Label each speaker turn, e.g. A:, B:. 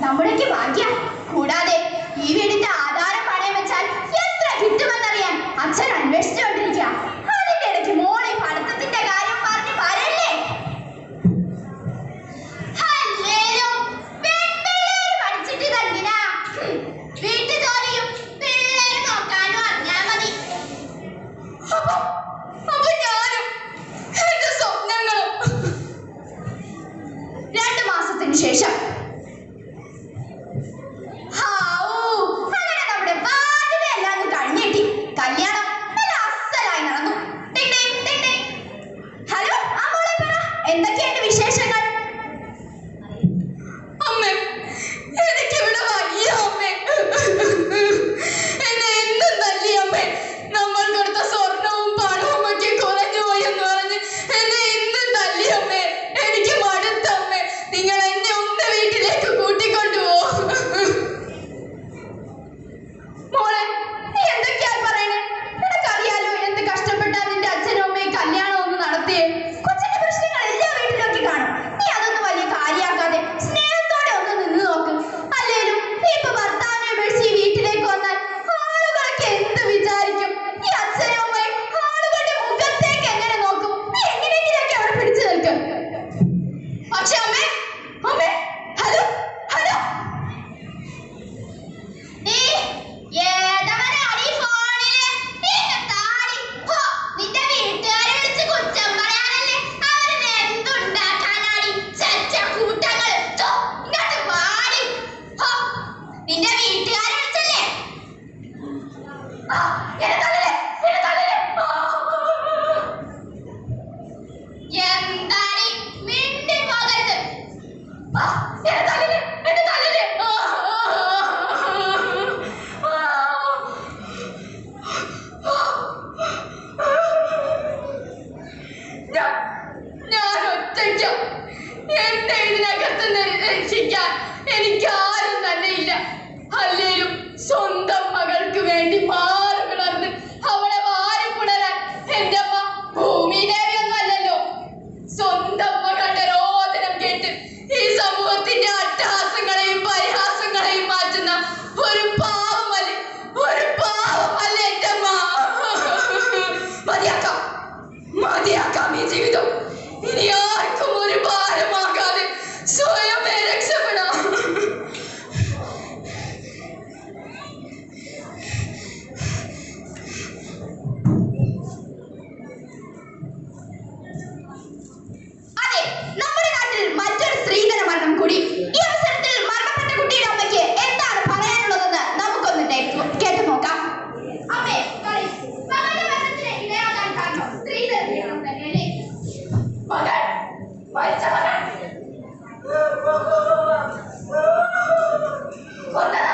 A: നമ്മുടെയൊക്കെ ഭാഗ്യ. കൂടാതെ ഈ വീടിന്റെ やったね！എഴുന്നേറ്റ് ഈ
B: സമൂഹത്തിന്റെ അട്ടഹാസങ്ങളെയും പരിഹാസങ്ങളെയും മാറ്റുന്ന ഒരു പാവമല്ലേ ഒരു പാവമല്ലേ എന്റെ മതിയാക്കാം.
A: കൂടി. ഈ അവസരത്തിൽ മരണപ്പെട്ട കുട്ടിയുടെ അമ്മയ്ക്ക് എന്താണ് പറയാനുള്ളതെന്ന് നമുക്കൊന്ന് കേട്ടു നോക്കാം അമ്മേ
B: മകൻ മരിച്ച മകൻ. കൊന്നത്